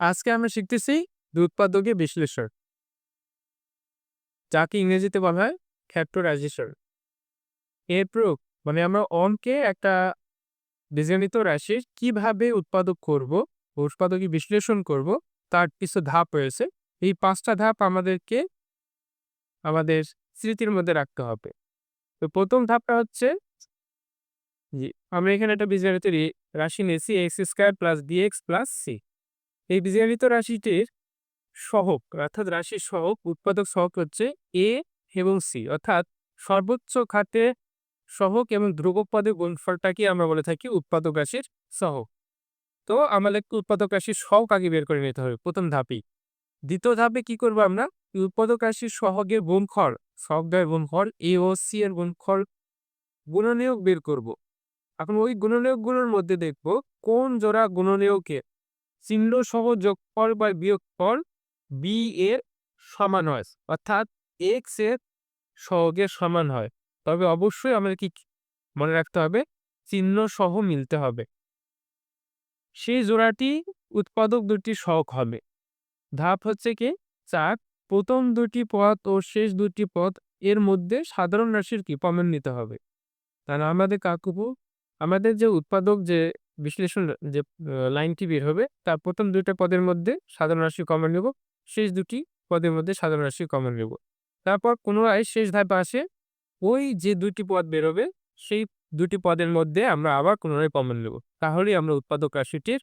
আজকে আমরা শিখতেছি উৎপাদকে বিশ্লেষণ, যাকে ইংরেজিতে বলা হয় ফ্যাক্টরাইজেশন এর প্রয়োগ মানে আমরা অঙ্কে একটা বীজগণিত রাশির কীভাবে উৎপাদক করব উৎপাদকে বিশ্লেষণ করব, তার কিছু ধাপ রয়েছে। এই পাঁচটা ধাপ আমাদেরকে, আমাদের স্মৃতির মধ্যে রাখতে হবে। তো প্রথম ধাপটা হচ্ছে আমরা এখানে একটা বীজগণিত রাশি নিয়েছি, x square plus d x plus c. এই বীজগণিত রাশিটির সহক, অর্থাৎ রাশির সহক, উৎপাদক সহক হচ্ছে এ এবং সি অর্থাৎ সর্বোচ্চ খাতে সহক এবং ধ্রুবক পদের গুণফলটাকে আমরা বলে থাকি উৎপাদক রাশির সহক। তো আমাদেরকে উৎপাদক রাশির সহগ আগে বের করে নিতে হবে। প্রথম ধাপেই দ্বিতীয় ধাপে কি করব আমরা? উৎপাদক রাশির সহগের গুণফল সহগের গুণফল এ ও সি এর গুণফল গুণনীয়ক বের করব। এখন ওই গুণনীয়কগুলোর মধ্যে দেখব কোন জোড়া গুণনীয়কের চিহ্ন সহ যোগফল বা বিয়োগফল বি এর সমান হয়। অর্থাৎ এক্সের সহগের সমান হয়। তবে অবশ্যই আমাদের কি মনে রাখতে হবে? চিহ্ন সহ মিলতে হবে। সেই জোড়াটি উৎপাদক দুটি সহগ হবে। ধাপ হচ্ছে কি? চার। প্রথম দুটি পদ ও শেষ দুটি পদ এর মধ্যে সাধারণ রাশির কি? কমন নিতে হবে। তাহলে আমাদের কাকুবু আমাদের যে উৎপাদক যে বিশ্লেষণ যে লাইনটি বের হবে তার প্রথম দুইটা পদের মধ্যে সাধারণ রাশি কমন নেব শেষ দুটি পদের মধ্যে সাধারণ রাশি কমন নেব। তারপর পুনরায় শেষ ধাপে আসে ওই যে দুটি পদ বেরোবে সেই দুটি পদের মধ্যে আমরা আবার পুনরায় কমন নেব। তাহলেই আমরা উৎপাদক রাশিটির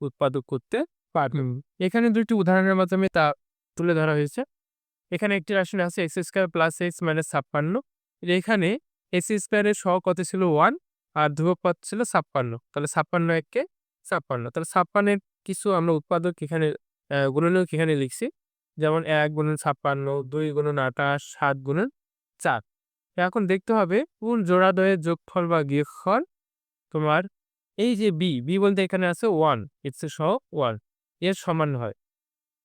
উৎপাদক করতে পারব। এখানে দুটি উদাহরণের মাধ্যমে তা তুলে ধরা হয়েছে। এখানে একটি রাশি আছে x square plus x minus ছাপ্পান্ন। এখানে এক্স স্কোয়ারের সহ কত ছিল? ওয়ান। আর ধ্রুবক পদ ছিল ছাপ্পান্ন। তাহলে ছাপ্পান্ন এককে ছাপ্পান্ন। তাহলে ছাপ্পান্নের কিছু আমরা উৎপাদক এখানে আহ, গুণনীয়ক এখানে লিখছি। যেমন এক গুণন ছাপ্পান্ন দুই গুণন আঠাশ সাত গুণন চার। এখন দেখতে হবে কোন জোড়াদ্বয়ের যোগফল বা বিয়োগফল তোমার এই যে বি বি বলতে এখানে আছে ওয়ান ইটস সহ ওয়ানের সমান হয়।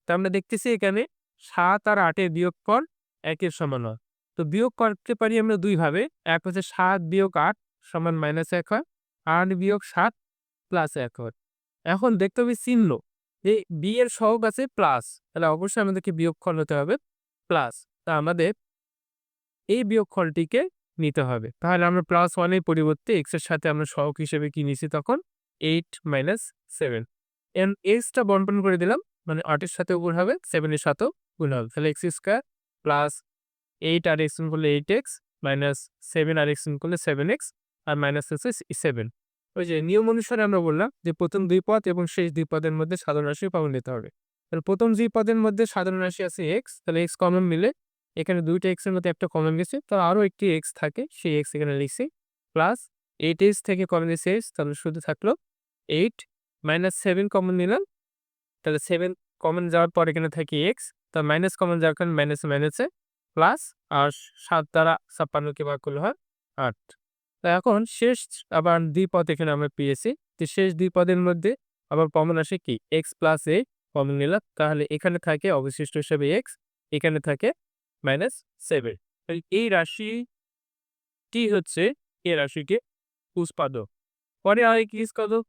তা আমরা দেখতেছি এখানে সাত আর আটের বিয়োগফল একের সমান হয়। তো বিয়োগ করতে পারি আমরা দুইভাবে এক হচ্ছে সাত বিয়োগ আট সমান মাইনাস এক হয়, আট বিয়োগ সাত প্লাস এক হয়। এখন দেখতে হবে চিহ্ন। এই বি এর সহগ আছে প্লাস তাহলে অবশ্যই আমাদেরকে বিয়োগফল হতে হবে প্লাস তা আমাদের এই বিয়োগফলটিকে নিতে হবে। তাহলে আমরা প্লাস ওয়ানের পরিবর্তে এক্সের সাথে আমরা সহগ হিসেবে কি নিছি তখন? Eight minus seven n extra বন্টন করে দিলাম মানে আটের সাথে গুণ হবে সেভেনের সাথেও গুণ হবে। তাহলে এক্স স্কোয়ার প্লাস এইট আর এক্স করলে এইট এক্স মাইনাস সেভেন আর এক্স করলে সেভেন এক্স আর মাইনাস হচ্ছে সেভেন ওই যে নিয়ম অনুসারে আমরা বললাম যে প্রথম দুই পদ এবং শেষ দুই পদের মধ্যে সাধারণ রাশি পাবন নিতে হবে। তাহলে প্রথম দুই পদের মধ্যে সাধারণ রাশি আছে এক্স তাহলে এক্স কমন মিলে এখানে দুইটা এক্সের মধ্যে একটা কমন গেছে, তো আরও একটি এক্স থাকে, সেই এক্স এখানে লিখছি। প্লাস এইট এক্স থেকে কমন গেছে এক্স তাহলে শুধু থাকল এইট মাইনাস সেভেন কমন নিলাম। তাহলে সেভেন কমন যাওয়ার পর এখানে থাকে এক্স তা মাইনাস কমন যাওয়ার কারণে মাইনাস মাইনাসে প্লাস আর সাত দ্বারা ছাপ্পান্নকে ভাগ করলে হয় আট। তা এখন শেষ আবার দুই পদ এখানে আমরা পেয়েছি। তো শেষ দুই পদের মধ্যে আবার কমন আসে কি? এক্স প্লাস এ কমন নিলাম তাহলে এখানে থাকে অবশিষ্ট হিসেবে এক্স এখানে থাকে মাইনাস সেভেন এই রাশিটি হচ্ছে এ রাশিকে উৎপাদক। পরে আরেক উৎপাদক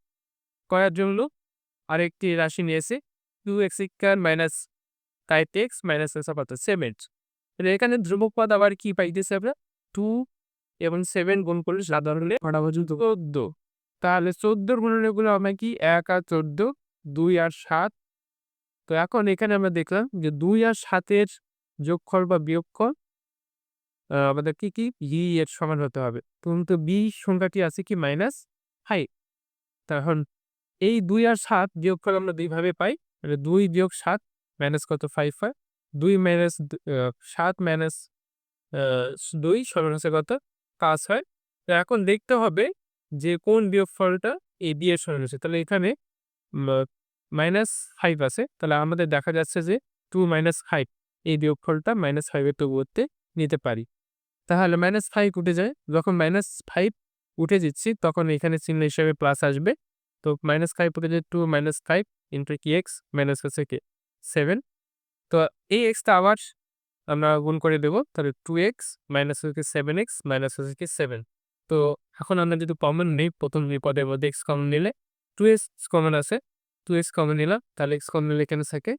করার জন্য আরেকটি রাশি নিয়েছে two x square minus five x minus কত সেভেন এখানে ধ্রুবক পদ আবার কি পাইতেছে আমরা? টু এবং সেভেন গুণ করলে সাধারণে কটা পর্যন্ত চোদ্দ? তাহলে চোদ্দোর গুণনীয়কগুলো আমরা কি? এক আর চোদ্দ, দুই আর সাত। তো এখন এখানে আমরা দেখলাম যে দুই আর সাতের যোগফল বা বিয়োগফল আমাদের কি কি? বি এর সমান হতে হবে। কিন্তু বি সংখ্যাটি আছে কি? Minus five. তখন এই দুই আর সাত বিয়োগফল আমরা দুইভাবে পাই। মানে দুই বিয়োগ সাত মাইনাস কত? ফাইভ হয়। দুই মাইনাস সাত মাইনাস দুই সমান হচ্ছে কত? পাঁচ হয়। তো এখন দেখতে হবে যে কোন বিয়োগফলটা এই বি এর সমান হচ্ছে তাহলে এখানে মাইনাস ফাইভ আছে। তাহলে আমাদের দেখা যাচ্ছে যে টু মাইনাস ফাইভ এই বিয়োগফলটা মাইনাস ফাইভের তবুতে নিতে পারি। তাহলে মাইনাস ফাইভ উঠে যায়। যখন মাইনাস ফাইভ উঠে দিচ্ছি তখন এখানে চিহ্ন হিসাবে প্লাস আসবে। তো মাইনাস ফাইভ উঠে যায় টু মাইনাস ফাইভ ইন্টু কি এক্স মাইনাস হচ্ছে কি? সেভেন তো এই এক্সটা আবার আমরা গুণ করে দেবো তাহলে টু এক্স মাইনাস হচ্ছে সেভেন এক্স মাইনাস হচ্ছে কি সেভেন তো এখন আমরা যদি কমন নিই প্রথম দুই পদের মধ্যে এক্স কমন নিলে টু এক্স কমন আছে টু এক্স কমন নিলাম তাহলে এক্স কমন নিলে এখানে থাকে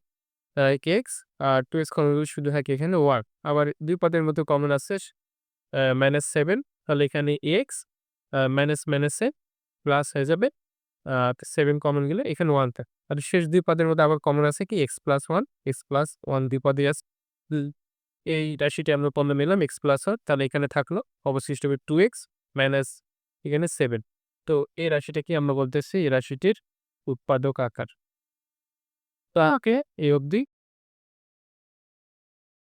এক্স আর টু এক্স কমন নিলে শুধু থাকে এখানে ওয়ান আবার দুই পদের মধ্যে কমন আছে মাইনাস সেভেন তাহলে এখানে এক্স মাইনাস মাইনাসে প্লাস হয়ে যাবে সেভেন কমন গেলে এখানে ওয়ান থাকে। আর শেষ দুই পদের মধ্যে আবার কমন আছে কি? X plus one x plus one দুই পদে আছে। এই রাশিটি আমরা পণ্য নিলাম এক্স প্লাস হয়, তাহলে এখানে থাকল অবশিষ্ট হবে টু এক্স মাইনাস এখানে সেভেন তো এই রাশিটা কি আমরা বলতেছি এই রাশিটির উৎপাদক আকার। তাকে এই অবধি